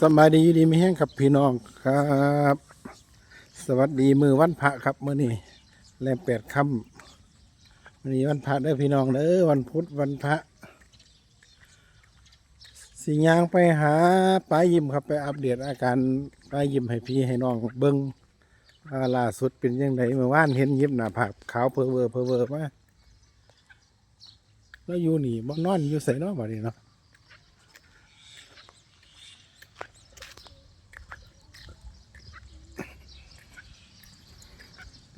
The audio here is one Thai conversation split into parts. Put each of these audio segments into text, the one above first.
สบายดีอยู่ดีไม่แห้งครับพี่น้องครับ สวัสดีมือวันพระครับมื่อนี้แลมแปดค่ำมื่อนี้วันพระเด้อพี่น้องเด้อวันพุธวันพระสิยางไปหาป้ายิมครับไปอัปเดตอาการป้ายิมให้พี่ให้น้องเบิ้งล่าสุดเป็นยังไงเมื่อวานเห็นยิมหน้าผากขาวเพอเวอร์เพอเวอร์มาแล้วอยู่นี่บ่นอนอยู่ใส่นอนบ่นี้เนาะ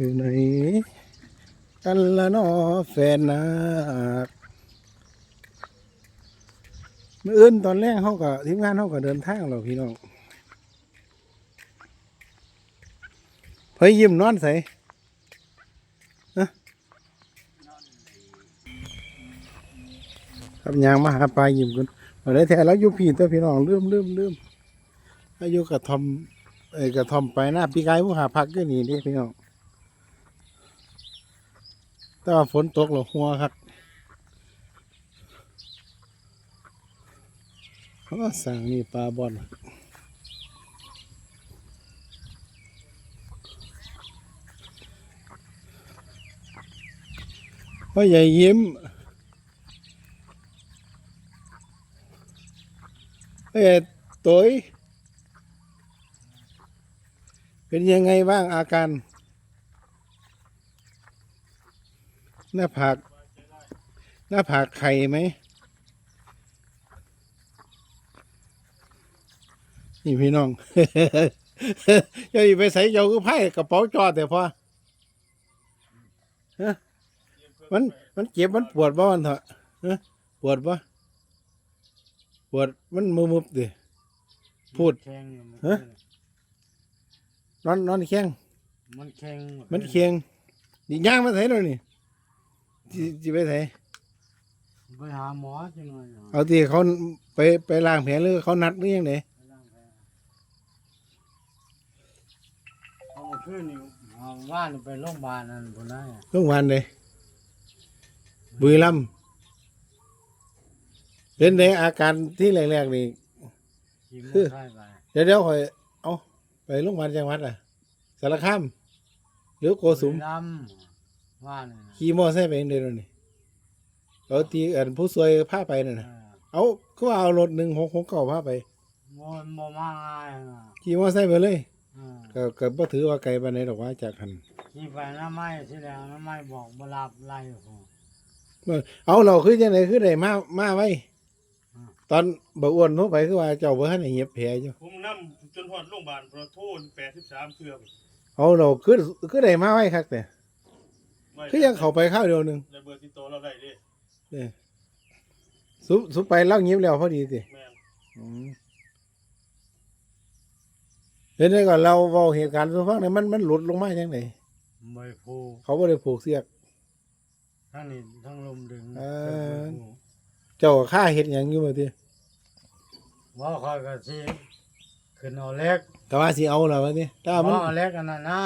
อยู่ไหนกันละนอแฟนนาคเมื่ออื่นตอนแรกเขาก็ทีมงานเขาก็เดินทางแล้วพี่น้องเพยยิ้มนอนใส่ฮะครับยางมาหาปลายิ้มกันเอาได้แท้แล้วอยู่พี่ตัวพี่น้องลืมลืมลืมอายุกระทอมเอ้กระทอมไปหน้าปีกายผู้หาพักก็หนี่เดิพี่น้อง แต่ว่าฝนตกหรอหัวครับเขาสั่งนี่ปลาบอลพ่อใหญ่ยิ้มพ่อใหญ่ตัวยเป็นยังไงบ้างอาการ หน้าผากหน้าผากไข่ไหมนี่พี่น้องเจ้าอยู่ไปใส่เจ้าก็ไพ่กระเป๋าจอดแต่พอฮะมันมันเจ็บมันปวดบ่มันเถอะฮะปวดบ่ปวดมันมือมุบดิพูดแข็งอยู่ฮะนอนนอนแข้งมันแข็งมันเคียงนี่ย่างมาใส่แล้วนี่ จิจิไปใส่ไปหาหมอจังหน่อยเนาะเอาที่เขาไปไปล้างแผลหรือเขานัดหรือยังไงไปล้างแผลเอามาขึ้นนี่เอาว่านไปโรงพยาบาลนั่นพุ่นนะโรงพยาบาลเลยบุรีรัมย์เป็นในอาการที่แรกๆนี่ ขี่มอคือไซค์ไปเดี๋ยวเดี๋ยวคอยเอาไปโรงพยาบาลจังหวัดอะสารคามหรือโกสุม บุรีรัมย์ ว่านนี่นะขี่มอไซค์ไปเองเดี๋ยวนี้เอาตีอันผู้สวยพาไปนั่นเอนะอเอาก็เอารถหนึ่งหกหกเก้าพาไป มันบ่มาง่ายนะขี่มอไซค์ไปเลย เออก็ก็บ่ถือว่าไกลปานใดดอกว่าจากหันขี่ไปน้ำไม้ที่แล้วน้ำไม้บอกบ่รับไล่ผม เอาเราคือจังไดคือได้มามาไว้ อืม ตอนบ่อ้วนโทรไปคือว่าเจ้าบ่ทันได้เหียบแผลอยู่ผมนำจนหอดโรงพยาบาลเพราะโทษแปดสิบสามเครื่องเอาเราคือคือได้มาไว้คักแต่ไม่ คือยังเข้าไปข้าวเดียวหนึงในเบอร์ที่โตเราได้เดิเด้สุสุไปเล่าเงียบแล้วพอดีสิแม่นอืมเห็นได้ก่อนเราเว้าเหตุการณ์สู่ฟังนี่มันมันหลุดลงมาจังไดไม่ผูกเขาบ่ได้ผูกเสียก ทั้งนี้ทั้งลมดึงเออบ่ผูกเจ้าค่าเฮ็ดหยังอยู่บ่ติว่าคอยก็สิขึ้นเอาเล็กก็ว่าสิเอาล่ะว่าติถ้ามันว่าเอาเล็กอันนั้นนะ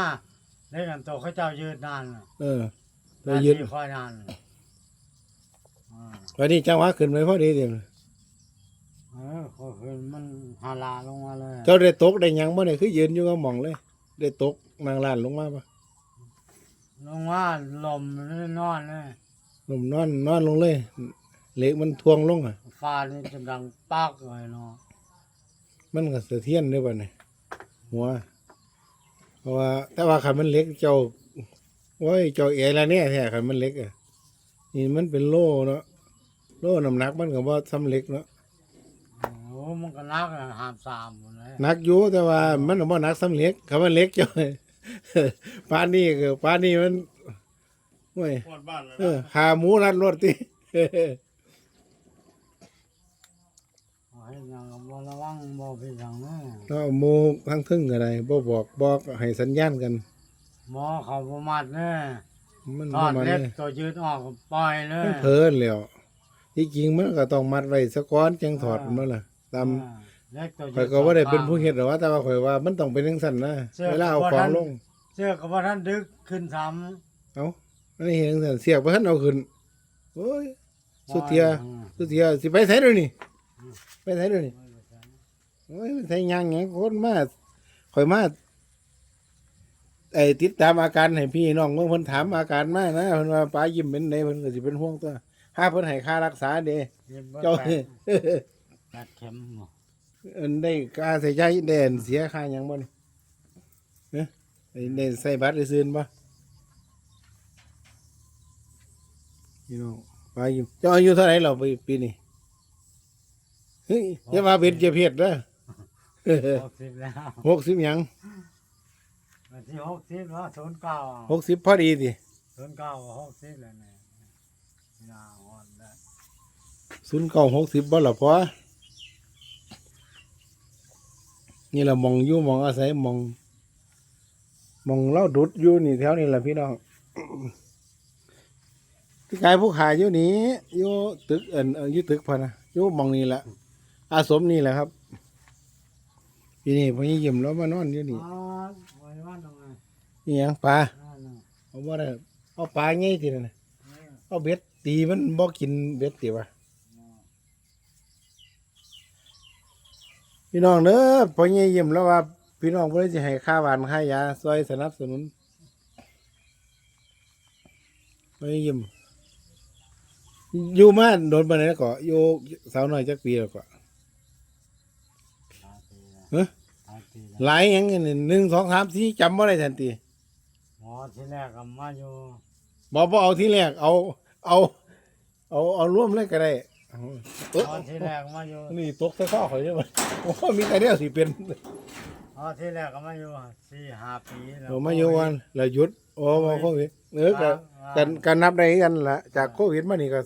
เล็กอันโตเขาเจ้ายืดนานน่ะเออ ไปนายืนทีคอยนานน่ะอ่าวันนี้จังหวะขึ้นไปพอดีเดียวเออคอยขึ้นมันหาลาลงมาเลยเจ้าได้ตกได้หยังบ่เนี่ยคือยืนอยู่กับหม่องเลย ได้ตกนางลานลงมาปะลงว่าลมนอนเลยหนุ่มนอนนอนลงเลยเหล็กมันทวงลงอะ ฟ้านี่จะดังปักเลยเนาะมันก็สะเทือนด้วยป่ะเนี่ยหัว เพราะว่าแต่ว่าขันมันเล็กเจ้า โอ้ยเจ้าเอละเนี่ยแท้ขันมันเล็กอะนี่มันเป็นโล่เนาะโล่น้ำหนักมันก็บ่ซ้ำเล็กเนาะโอ้มันก็นักอะหามสามหมดเลยหนักอยู่แต่ว่ามันก็บ่หนักซ้ำเล็กคันมันเล็กเจ้า ป้านนี่ก็ป้านนี่มันโอ้ยหอดบ้านแล้วเอนะอขาหมูรัดรถติเอาให้ยังบ่ระวังบ่ผิดทางเนาะก็หมูทั้งทึ่งอะไรบ่บอกบอกให้สัญญาณกัน หมอเขาบ่มัดเนี่ยมันทปอระดมาณเล็กนี้ตัวยืดออกก็ปล่อยเลยมันเพลินแล้วที่จริงมันก็ต้องมัดไว้สะก้อนจังถอดมันล่ะตามอ่าเล็กตัวยืข่อยก็บ่ได้เป็นผู้เฮ็ดหรอกว่าแต่ว่าข่อยว่ามันต้องเป็นจังซั่นนะเวลาเอาของลง เสื้อก็บ่ทันดึกขึ้นซ้เอ้าอันนี้เฮ็ดจังซั่นเสียบบ่ทันเอาขึ้นโอ้ยำสุดเทียอืมสุดเทียสิไปไสเดี๋ยวนี้ไปไสเดี๋ยวนี้โอ้ยมันใส่ยังไงคนมาข่อยมา ไอ้ติดตามอาการให้พี่น้องเมื่อเพิ่นถามอาการมานะเพิ่นว่าป้ายิ้มเป็นไดเพิ่นก็สิเป็นห่วงตัวถ้าเพิ่นให้ค่ารักษาเด้เย็บเบิดเจ้าแปดแปดเข็มบ่เอิ้นได้ค่าใส่ใจแดนเสียค่าหยังบ่นี่เนะได้ได้ใส่บัตรได้ซื้อบ่พี่น้องป้ายิ้มเจ้าอายุเท่าไหร่แล้วปีปีนี้เฮ้ยอย่ามาเป็นเจ็บเพียดเด้อหกสิบแล้วหกสิบหยัง วันที่หกสิบแล้วศูนย์เก้าหกสิบพอดีดิศูนย์เก้าหกสิบแล้วเนี่ยยาอ่อนแล้วศูนย์เก้าหกสิบบ่ละพอนี่ละมองอยู่มองอาศัยมองมองเล่าดุดอยู่นี่แถวนี้แหละพี่น้องพี่กายผู้ขายอยู่นี้อยู่ตึกเอินเอินอยู่ตึกพอนะอยู่มองนี่แหละอาสมนี่แหละครับพี่นี่พอยิ้มแล้วมานอนอยู่นี่ นนี่หยังปลานั่นน่ะเอาบ่ได้เอาปลาไงทีนั่นน่ะเออเอาเบ็ดตีมันบ่กินเบ็ดตีวะพี่น้องเด้อพอยี่ยิ้มแล้วว่า พี่น้องเพื่อจะให้ค่าหวานค่ายาซอยสนับสนุนพอยี่ยิ้มอยู่มาโดนปานไหนแล้วก็อยู่สาวน้อยจักปีแล้วก็หลายปีแล้วเอ๊ะหลายปีแล้วหลายหยังนี่หนึ่งสองสามสี่จำบ่ได้ทันที หมอที่แรกก็มาอยู่บอกบ่เอาที่แรกเอา เอา เอาเอาร่วมเลยก็ได้เอาหเอ้ยมอที่แรกมาอยู่นี่ตกใส่ข้อข่อยใช่ไหมโอ้มีแต่เดียวสิเป็นหมอที่แรกก็มาอยู่สี่ห้าปีแล้ว เรามาอยู่วันแล้วหยุดโอ้มาโควิดเออก็ว่ากันกันนับได้กันละจากโควิดมานี่ก็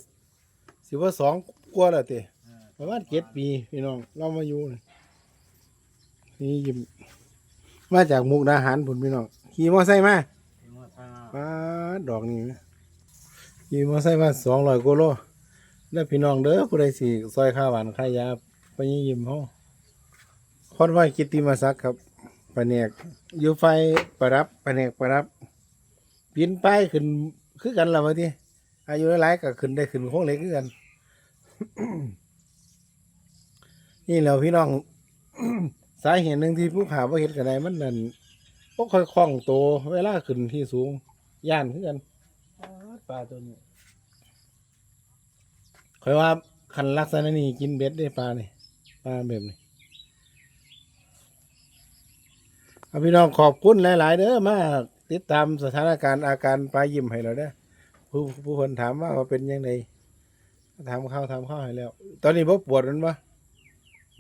สิว่าสองกว่าแล้วติเออประมาณเจ็ดปีพี่น้อง เรามาอยู่นี่นี่ยิ้มมาจากมุกดาหารผุนพี่น้องขี่มอไซค์มาที่หมอทาง ป้าดอกนี่นะขี่มอไซค์มาสองร้อยกิโลแล้วพี่น้องเด้อผู้ใดสิซอยข้าวหวานข้ายาไปยี่ยิ้มเฮาคอนไว้กิตติมาศักครับปะเนกอยู่ไฟประดับปะเนกประดับปีนป้ายขึ้นคือกันละว่าที่อายุหลายๆก็ขึ้นได้ขึ้นโค้งเหล็กคือกัน นี่แล้วพี่น้องสาเหตุหนึ่งที่ผู้ขาบ่เห็นกันไดมันนั่นบ่ค่อยคล่องโตเวลาขึ้นที่สูง ย่านคือกันปลาตัวนี้ค่อยว่าคันลักษณะนี้กินเบ็ดได้ปลานี่ปลาแบบนี้เอาพี่น้องขอบคุณหลาย ๆ เด้อมาติดตามสถานการณ์อาการปลายิ้มให้เราเด้อผู้ผู้คนถามว่าว่าเป็นยังไงถามข้าวถามข้าวให้แล้ว ตอนนี้บ่ปวดมันปะ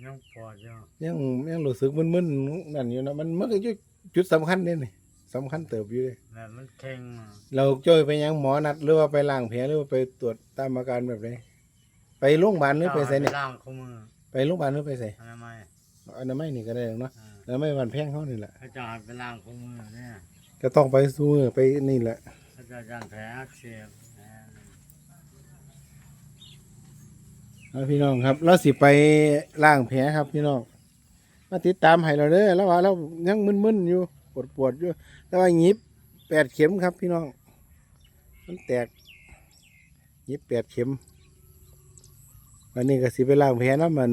ยังปวดอยู่ยังยังรู้สึกมึนๆนั่นอยู่นะมันมันก็จุดจุดสำคัญเนี่ยนี่ สำคัญเติบอยู่เลยแบบมันเข่งอะเราจ้อยไปยังหมอนัดหรือว่าไปล้างแผลหรือว่าไปตรวจตามอาการแบบไหนไปโรงพยาบาลหรือไปใส่เนี่ย ล่างข้อมือไปโรงพยาบาลหรือไปใส่อนามัยอนามัยนี่ก็ได้หรอกเนาะอ่าอนามัยวันแพงเขานี่แหละเขาจะให้ไปล่างข้อมือเนี่ยก็ต้องไปสู้มือไปนี่แหละเขาจะยันแผลอักเสบแผลเอาพี่น้องครับเราสิไปล้างแผลครับพี่น้องมาติดตามให้เราเด้อแล้วว่าเรายังมึนๆอยู่ป วดปวดๆอยู่แต่ว่าหยิบแปดเข็มครับพี่น้อง มันแตกหยิบแปดเข็มวันนี้ก็สิไปล้างแผลนะมัน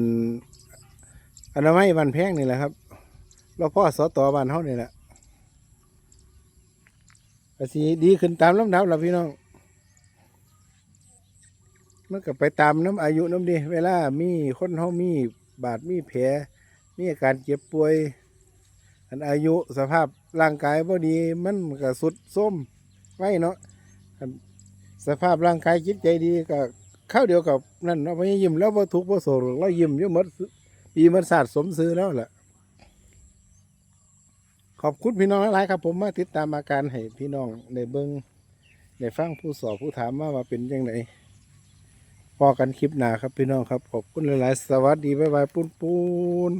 อนามัยบันแพงนี่แหละครับเราพ่อสอต่อบ้านเฮานี่แหละก็สิดีขึ้นตามลำดับแล้วพี่น้องมันก็ไปตามน้ำอายุน้ำดีเวลามีคนเฮามีบาดมีแผลมีอาการเจ็บป่วย อันอายุสภาพร่างกายบ่ดีมันก็สุดส้มไว้เนาะสภาพร่างกายจิตใจดีก็เข้าวเดียวกับนั่นเนาะพอยิ้มแล้วบ่ทุกข์บ่โศกเรายิ้มอยู่หมดปีมันศาสตร์สมซื้อแล้วแหละขอบคุณพี่น้องหลายครับ ผมมาติดตามอาการให้พี่น้องได้เบิ่งได้ฟังผู้สอบผู้ถามมาว่าเป็นยังไงพอกันคลิปหนาครับพี่น้องครับ ขอบคุณหลาย ๆ สวัสดีบ๊ายบายปุ้นปูน